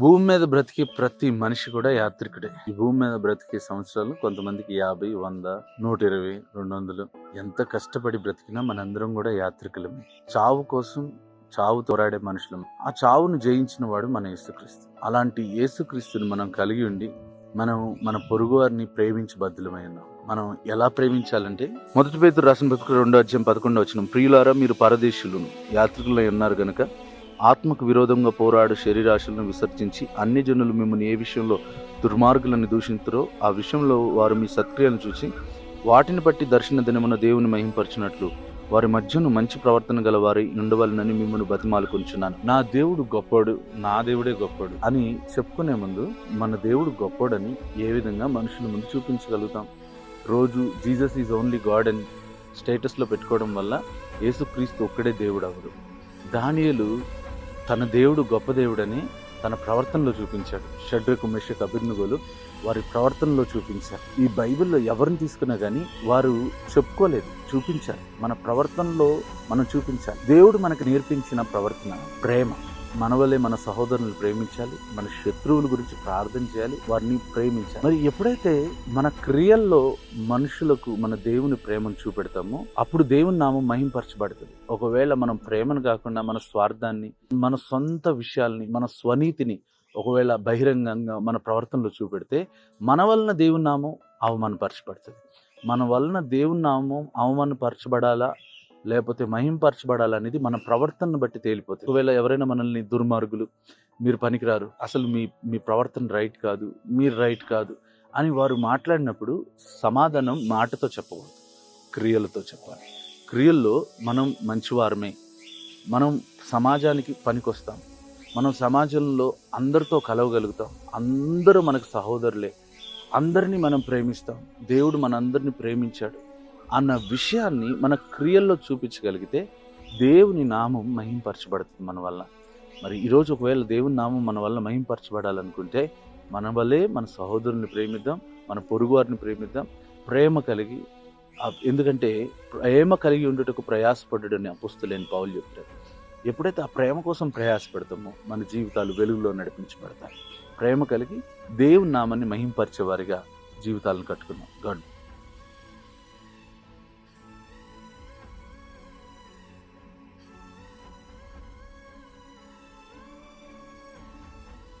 భూమి మీద బ్రతికే ప్రతి మనిషి కూడా యాత్రికుడే. ఈ భూమి మీద బ్రతికే సంవత్సరాలు కొంతమందికి యాభై వంద నూట ఇరవై రెండు వందలు. ఎంత కష్టపడి బ్రతికినా మనందరం కూడా యాత్రికులమే. చావు కోసం చావు తోరాడే మనుషులం ఆ చావును జయించిన వాడు మన యేసుక్రీస్తు. అలాంటి యేసుక్రీస్తుని మనం కలిగి ఉండి మనం మన పొరుగు వారిని ప్రేమించి బద్దులమై ఉన్నాం. మనం ఎలా ప్రేమించాలంటే మొదటి పేరు రాసిన బతుకు రెండో అధ్యాయం పదకొండో వచ్చిన ప్రియులారా మీరు పరదేశులు యాత్రికులై ఉన్నారు గనుక ఆత్మకు విరోధంగా పోరాడు శరీరాశులను విసర్జించి అన్ని జనులు మిమ్మల్ని ఏ విషయంలో దుర్మార్గులను దూషించరో ఆ విషయంలో వారు మీ సత్క్రియలను చూసి వాటిని బట్టి దర్శన దినమున దేవుని మహింపరచినట్లు వారి మధ్యను మంచి ప్రవర్తన గల వారి ఉండవలనని మిమ్మల్ని బతిమాలుకుంటున్నాను నా దేవుడు గొప్పోడు నా దేవుడే గొప్పోడు అని చెప్పుకునే ముందు మన దేవుడు గొప్పోడని ఏ విధంగా మనుషుల ముందు చూపించగలుగుతాం? రోజు జీసస్ ఈజ్ ఓన్లీ గాడ్ అని స్టేటస్లో పెట్టుకోవడం వల్ల యేసుక్రీస్తు ఒక్కడే దేవుడు అవరు దానియలు తన దేవుడు గొప్ప దేవుడని తన ప్రవర్తనలో చూపించాడు. షడ్రకు మెషక్ అభిర్నుగోలు వారి ప్రవర్తనలో చూపించారు. ఈ బైబిల్లో ఎవరిని తీసుకున్నా కానీ వారు చెప్పుకోలేదు చూపించారు. మన ప్రవర్తనలో మనం చూపించాలి. దేవుడు మనకు నేర్పించిన ప్రవర్తన ప్రేమ. మన వల్లే మన సహోదరులను ప్రేమించాలి మన శత్రువుల గురించి ప్రార్థన చేయాలి వారిని ప్రేమించాలి. మరి ఎప్పుడైతే మన క్రియల్లో మనుషులకు మన దేవుని ప్రేమను చూపెడతామో అప్పుడు దేవుని నామం మహింపరచబడుతుంది. ఒకవేళ మనం ప్రేమను కాకుండా మన స్వార్థాన్ని మన సొంత విషయాల్ని మన స్వనీతిని ఒకవేళ బహిరంగంగా మన ప్రవర్తనలో చూపెడితే మన వలన దేవుని నామం అవమానపరచబడుతుంది. మన వలన దేవుని నామం అవమానపరచబడాలా? లేకపోతే మహింపరచబడాలనేది మన ప్రవర్తనను బట్టి తేలిపోతుంది. ఒకవేళ ఎవరైనా మనల్ని దుర్మార్గులు మీరు పనికిరారు అసలు మీ మీ ప్రవర్తన రైట్ కాదు మీరు రైట్ కాదు అని వారు మాట్లాడినప్పుడు సమాధానం మాటతో చెప్పకూడదు క్రియలతో చెప్పాలి. క్రియల్లో మనం మంచివారమే. మనం సమాజానికి పనికొస్తాం. మనం సమాజంలో అందరితో కలవగలుగుతాం. అందరూ మనకు సహోదరులే. అందరినీ మనం ప్రేమిస్తాం. దేవుడు మనందరినీ ప్రేమించాడు. అన్న విషయాన్ని మన క్రియల్లో చూపించగలిగితే దేవుని నామం మహింపరచబడుతుంది మన వల్ల. మరి ఈరోజు ఒకవేళ దేవుని నామం మన వల్ల మహింపరచబడాలనుకుంటే మన వల్లే మన సహోదరుని ప్రేమిద్దాం మన పొరుగువారిని ప్రేమిద్దాం. ప్రేమ కలిగి ఎందుకంటే ప్రేమ కలిగి ఉండేటకు ప్రయాసపడ్డని అపుస్తులేని పౌలు చెప్తారు ఎప్పుడైతే ఆ ప్రేమ కోసం ప్రయాసపడతామో మన జీవితాలు వెలుగులో నడిపించబడతాయి. ప్రేమ కలిగి దేవుని నామాన్ని మహింపరిచేవారిగా జీవితాలను కట్టుకున్నాం గాడ్